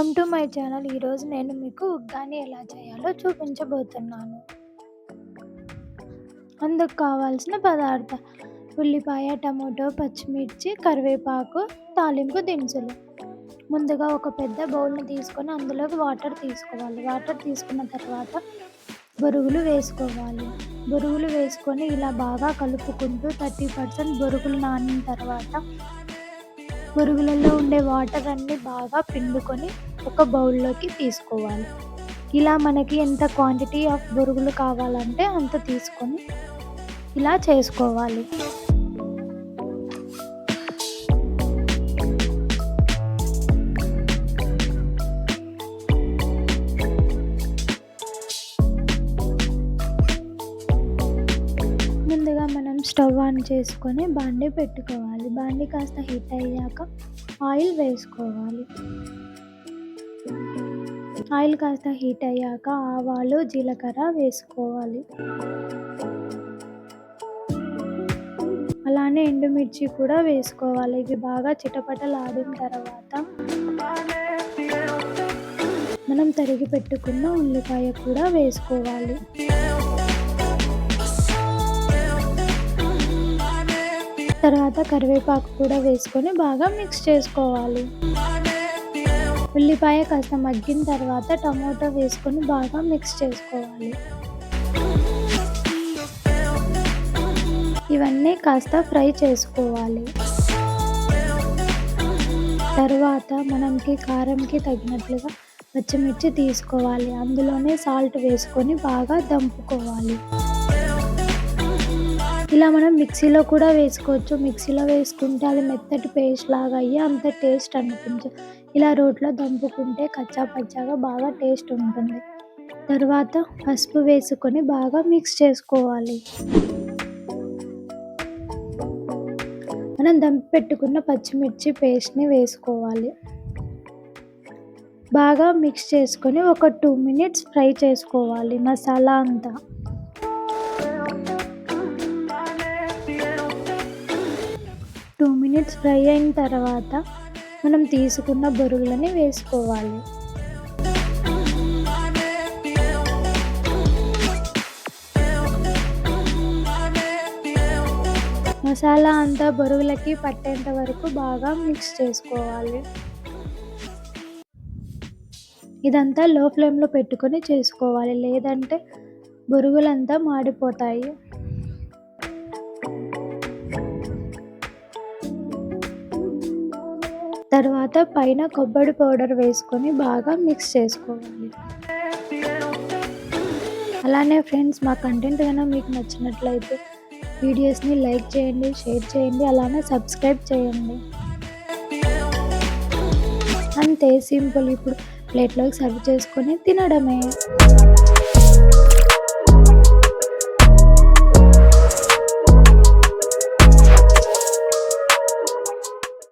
Welcome to my channel ఈరోజు నేను మీకు ఉగ్గాని ఎలా చేయాలో చూపించబోతున్నాను. అందుకు కావాల్సిన పదార్థ ఉల్లిపాయ టమాటో పచ్చిమిర్చి కరివేపాకు తాలింపు దినుసులు. ముందుగా ఒక పెద్ద బౌల్ని తీసుకొని అందులోకి వాటర్ తీసుకోవాలి. వాటర్ తీసుకున్న తర్వాత బొరుగులు వేసుకోవాలి. బొరుగులు వేసుకొని ఇలా బాగా కలుపుకుంటూ థర్టీ పర్సెంట్ బొరుగులు నానిన తర్వాత బొరుగులలో ఉండే వాటర్ అన్నీ బాగా పిండుకొని ఒక బౌల్లోకి తీసుకోవాలి. ఇలా మనకి ఎంత క్వాంటిటీ ఆఫ్ బొరుగులు కావాలంటే అంత తీసుకొని ఇలా చేసుకోవాలి. స్టవ్ ఆన్ చేసుకొని బాండి పెట్టుకోవాలి. బాండి కాస్త హీట్ అయ్యాక ఆయిల్ వేసుకోవాలి. ఆయిల్ కాస్త హీట్ అయ్యాక ఆవాలు జీలకర్ర వేసుకోవాలి. అలానే ఎండుమిర్చి కూడా వేసుకోవాలి. ఇవి బాగా చిటపటలాడిన తర్వాత మనం తరిగి పెట్టుకున్న ఉల్లిపాయ కూడా వేసుకోవాలి. తర్వాత కరివేపాకు కూడా వేసుకొని బాగా మిక్స్ చేసుకోవాలి. ఉల్లిపాయ కాస్త మగ్గిన తర్వాత టమోటా వేసుకొని బాగా మిక్స్ చేసుకోవాలి. ఇవన్నీ కాస్త ఫ్రై చేసుకోవాలి. తర్వాత మనంకి కారంకి తగినట్లుగా పచ్చిమిర్చి తీసుకోవాలి. అందులోనే సాల్ట్ వేసుకొని బాగా దంపుకోవాలి. ఇలా మనం మిక్సీలో కూడా వేసుకోవచ్చు. మిక్సీలో వేసుకుంటే అది మెత్తటి పేస్ట్ లాగా అయ్యి అంత టేస్ట్ అనిపించదు. ఇలా రోట్లో దంపుకుంటే కచ్చా పచ్చాగా బాగా టేస్ట్ ఉంటుంది. తర్వాత పసుపు వేసుకొని బాగా మిక్స్ చేసుకోవాలి. మనం దంపి పెట్టుకున్న పచ్చిమిర్చి పేస్ట్ని వేసుకోవాలి. బాగా మిక్స్ చేసుకొని ఒక టూ మినిట్స్ ఫ్రై చేసుకోవాలి మసాలా అంతా. టూ మినిట్స్ ఫ్రై అయిన తర్వాత మనం తీసుకున్న బొరుగులని వేసుకోవాలి. మసాలా అంతా బొరుగులకి పట్టేంత వరకు బాగా మిక్స్ చేసుకోవాలి. ఇదంతా లో ఫ్లేమ్లో పెట్టుకొని చేసుకోవాలి. లేదంటే బొరుగులంతా మాడిపోతాయి. తర్వాత పైన కొబ్బరి పౌడర్ వేసుకొని బాగా మిక్స్ చేసుకోవాలి. అలానే ఫ్రెండ్స్ మా కంటెంట్ కనుక మీకు నచ్చినట్లయితే వీడియోస్ని లైక్ చేయండి షేర్ చేయండి అలానే సబ్స్క్రైబ్ చేయండి. అంతే సింపుల్. ఇప్పుడు ప్లేట్లోకి సర్వ్ చేసుకొని తినడమే.